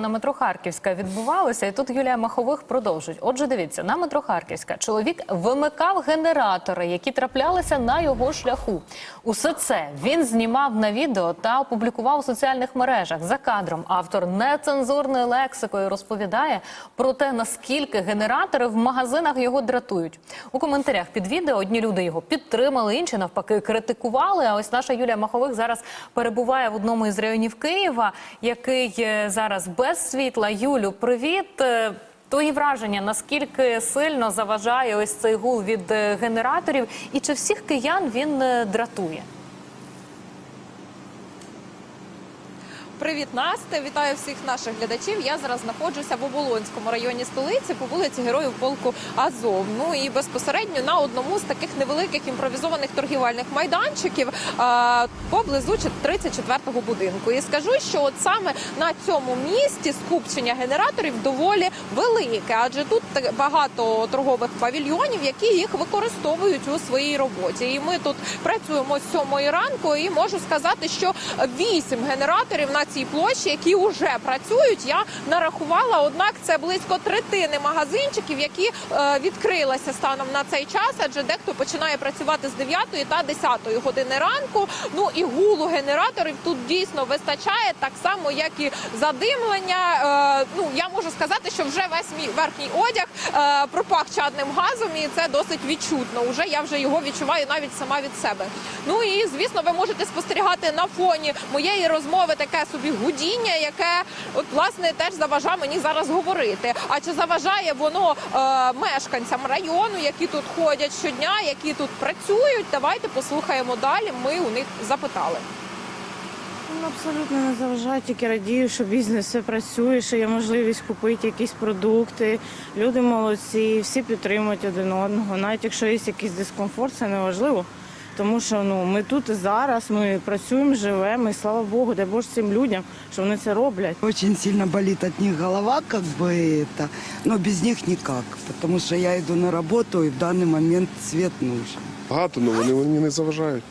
На метро Харківська відбувалося, і тут Юлія Махових продовжить. Отже, дивіться, на метро Харківська чоловік вимикав генератори, які траплялися на його шляху. Усе це він знімав на відео та опублікував у соціальних мережах. За кадром автор нецензурною лексикою розповідає про те, наскільки генератори в магазинах його дратують. У коментарях під відео одні люди його підтримали, інші навпаки критикували. А ось наша Юлія Махових зараз перебуває в одному із районів Києва, який е, зараз без світла. Юлю, привіт. Е, Твої враження, наскільки сильно заважає ось цей гул від е, генераторів, і чи всіх киян він е, дратує? Привіт, Настя! Вітаю всіх наших глядачів. Я зараз знаходжуся в Оболонському районі столиці по вулиці Героїв Полку Азов. Ну і безпосередньо на одному з таких невеликих імпровізованих торгівельних майданчиків а, поблизу 34-го будинку. І скажу, що от саме на цьому місці скупчення генераторів доволі велике, адже тут багато торгових павільйонів, які їх використовують у своїй роботі. І ми тут працюємо з 7 ранку, і можу сказати, що 8 генераторів на цій площі, які вже працюють, я нарахувала. Однак це близько третини магазинчиків, які е, відкрилися станом на цей час, адже дехто починає працювати з 9 та 10 години ранку. Ну і гулу генераторів тут дійсно вистачає, так само як і задимлення. Е, ну я можу сказати, що вже весь мій верхній одяг е, пропах чадним газом, і це досить відчутно. Уже я вже його відчуваю навіть сама від себе. Ну і звісно, ви можете спостерігати на фоні моєї розмови таке собі гудіння, яке от власне теж заважає мені зараз говорити. А чи заважає воно е, мешканцям району, які тут ходять щодня, які тут працюють? Давайте послухаємо далі. Ми у них запитали. Ну, абсолютно не заважаю, тільки радію, що бізнес все працює, що є можливість купити якісь продукти. Люди молодці, всі підтримують один одного. Навіть якщо є якийсь дискомфорт, це не важливо Тому що ну ми тут і зараз, ми працюємо, живемо, і слава Богу, дай Боже цим людям, що вони це роблять. Очень сильно болит от них голова, как бы это, но без них никак, потому что я иду на работу и в данный момент свет нужен. Багато, але вони мені не заважають.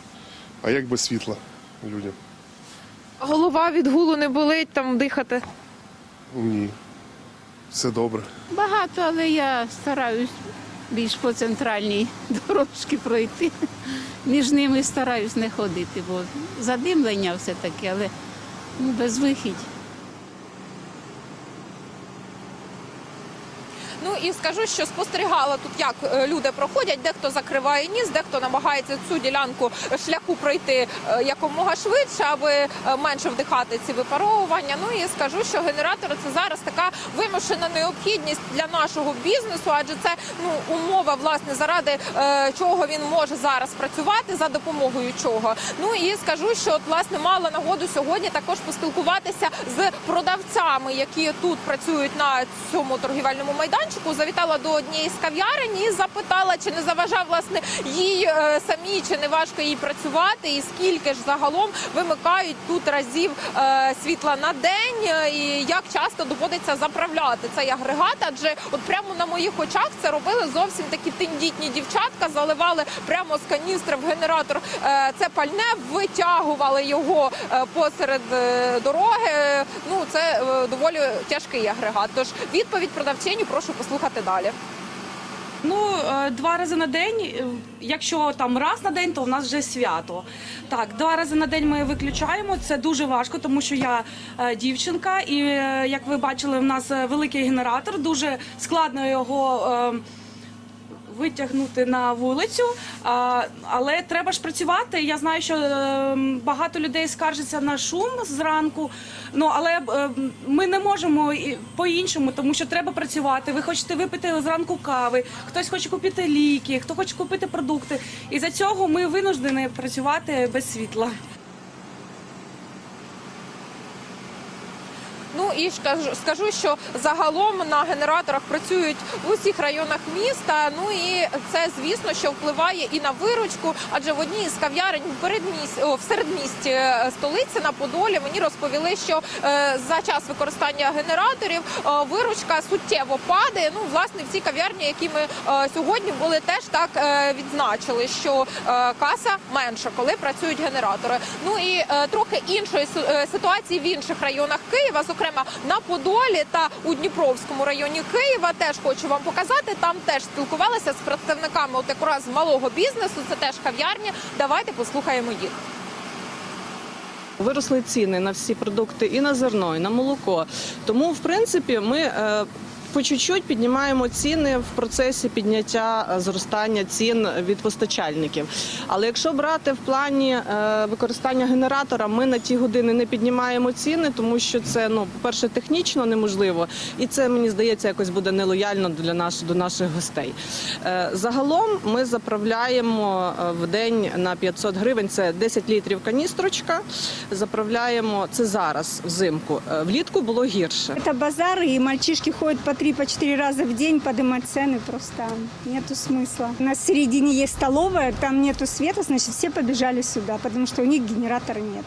А як без світла людям? Голова від гулу не болить там дихати. Ні. Все добре. Багато, але я стараюсь більш по центральній дорожці пройти. Між ними стараюсь не ходити, бо задимлення все таки, але ну, без вихідь. Ну і скажу, що спостерігала тут, як е, люди проходять. Дехто закриває ніс, дехто намагається цю ділянку шляху пройти е, якомога швидше, аби е, менше вдихати ці випаровування. Ну і скажу, що генератори це зараз така вимушена необхідність для нашого бізнесу, адже це ну умова, власне, заради чого він може зараз працювати, за допомогою чого. Ну і скажу, що от власне мала нагоду сьогодні також поспілкуватися з продавцями, які тут працюють на цьому торгівельному майданчику. Завітала до однієї з кав'ярень і запитала, чи не заважав власне їй е, самі, чи не важко їй працювати, і скільки ж загалом вимикають тут разів е, світла на день, е, і як часто доводиться заправляти цей агрегат. Адже от прямо на моїх очах це робили зовсім такі тендітні дівчатка, заливали прямо з каністри в генератор це пальне, витягували його посеред дороги. Ну це доволі тяжкий агрегат. Тож відповідь продавчині прошу послухати далі. Ну, е, два рази на день. е, Якщо там раз на день, то в нас вже свято. Так, два рази на день ми виключаємо. Це дуже важко, тому що я е, дівчинка, і як ви бачили, в нас великий генератор. Дуже складно його. Витягнути на вулицю, але треба ж працювати. Я знаю, що е, багато людей скаржаться на шум зранку. Ну але е, ми не можемо по-іншому, тому що треба працювати. Ви хочете випити зранку кави, хтось хоче купити ліки, хто хоче купити продукти. І за цього ми винуждені працювати без світла. Ну і скажу, що загалом на генераторах працюють в усіх районах міста. Ну і це звісно, що впливає і на виручку, адже в одній з кав'ярень в передмісті о, в середмісті е, столиці на Подолі мені розповіли, що е, за час використання генераторів е, виручка суттєво падає. Ну власне в цій кав'ярні, які ми е, сьогодні були, теж так е, відзначили, що е, каса менша, коли працюють генератори. Ну і е, трохи іншої е, ситуації в інших районах Києва, зокрема на Подолі та у Дніпровському районі Києва. Теж хочу вам показати. Там теж спілкувалися з представниками от якраз малого бізнесу. Це теж кав'ярні. Давайте послухаємо їх. Виросли ціни на всі продукти і на зерно, і на молоко. Тому, в принципі, ми е, по чуть-чуть піднімаємо ціни в процесі підняття е, зростання цін від постачальників. Але якщо брати в плані е, використання генератора, ми на ті години не піднімаємо ціни, тому що це ну, по-перше, технічно неможливо, і це мені здається якось буде нелояльно для наш, до наших гостей. Е, Загалом ми заправляємо в день на 500 гривень. Це 10 літрів каністрочка. Заправляємо це зараз взимку. Влітку було гірше. Это базар, и мальчишки ходят по три, по четыре раза в день поднимать цены. Просто нету смысла. У нас в середине есть столовая, там нету света, значит, все побежали сюда, потому что у них генератора нет.